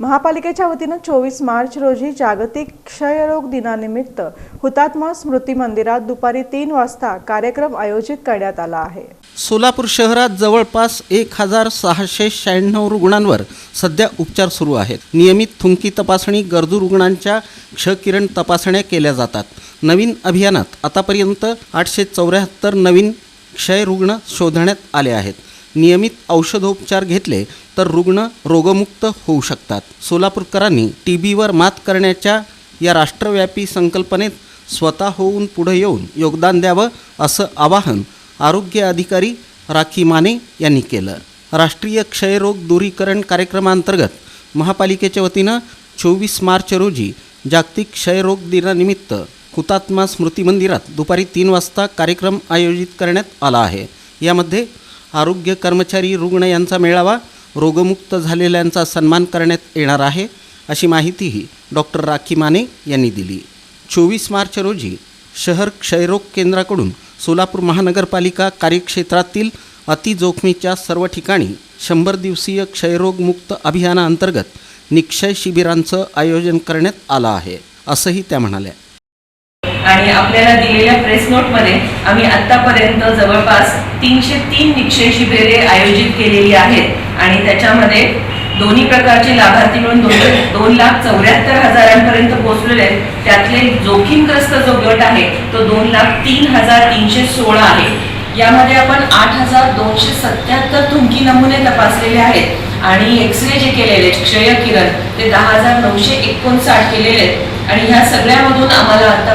महापालिकेच्या वतीनं चोवीस मार्च रोजी जागतिक क्षयरोग दिनानिमित्त हुतात्मा स्मृती मंदिरात दुपारी तीन वाजता कार्यक्रम आयोजित करण्यात आला आहे. सोलापूर शहरात जवळपास एक हजार सहाशे शहाण्णव रुग्णांवर सध्या उपचार सुरू आहेत. नियमित थुंकी तपासणी गरजू रुग्णांच्या क्षकिरण तपासण्या केल्या जातात. नवीन अभियानात आतापर्यंत आठशे चौऱ्याहत्तर नवीन क्षयरुग्ण शोधण्यात आले आहेत. नियमित औषधोपचार घेतले तर रुग्ण रोगमुक्त होऊ शकतात. सोलापूरकरांनी टी बीवर मात करण्याच्या या राष्ट्रव्यापी संकल्पनेत स्वतः होऊन पुढे येऊन योगदान द्यावं असं आवाहन आरोग्य अधिकारी राखी माने यांनी केलं. राष्ट्रीय क्षयरोग दूरीकरण कार्यक्रमांतर्गत महापालिकेच्या वतीनं चोवीस मार्च रोजी जागतिक क्षयरोग दिनानिमित्त हुतात्मा स्मृती मंदिरात दुपारी तीन वाजता कार्यक्रम आयोजित करण्यात आला आहे. यामध्ये आरोग्य कर्मचारी रुग्ण यांचा मेळावा रोगमुक्त झालेल्यांचा सन्मान करण्यात येणार आहे अशी माहितीही डॉक्टर राखी माने यांनी दिली. चोवीस मार्च रोजी शहर क्षयरोग केंद्राकडून सोलापूर महानगरपालिका कार्यक्षेत्रातील अतिजोखमीच्या सर्व ठिकाणी शंभर दिवसीय क्षयरोगमुक्त अभियानाअंतर्गत निक्षय शिबिरांचं आयोजन करण्यात आलं आहे असंही त्या म्हणाल्या. आणि आपल्याला दिलेल्या प्रेस नोटमध्ये आम्ही आतापर्यंत जवळपास तीनशे तीन निक्षय शिबिरे आयोजित केलेली आहेत. आणि त्याच्यामध्ये दोन्ही प्रकारचे लाभार्थी मिळून दोन दोन लाख चौऱ्याहत्तर हजारांपर्यंत पोहोचलेले आहेत. त्यातले जोखीमग्रस्त जो गट आहे तो दोन लाख तीन हजार तीनशे सोळा आहे. यामध्ये आपण आठ हजार दोनशे सत्याहत्तर थुंकी नमुने तपासलेले आहेत. आणि एक्स रे जे केलेले आहेत क्षय किरण ते दहा हजार नऊशे एकोणसाठ केलेले आहेत. आणि ह्या सगळ्यामधून आम्हाला आता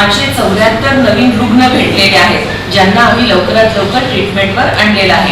आठशे चौऱ्याहत्तर नवीन रुग्ण भेटलेले आहेत ज्यांना आम्ही लवकरात लवकर ट्रीटमेंटवर आणलेलं आहे.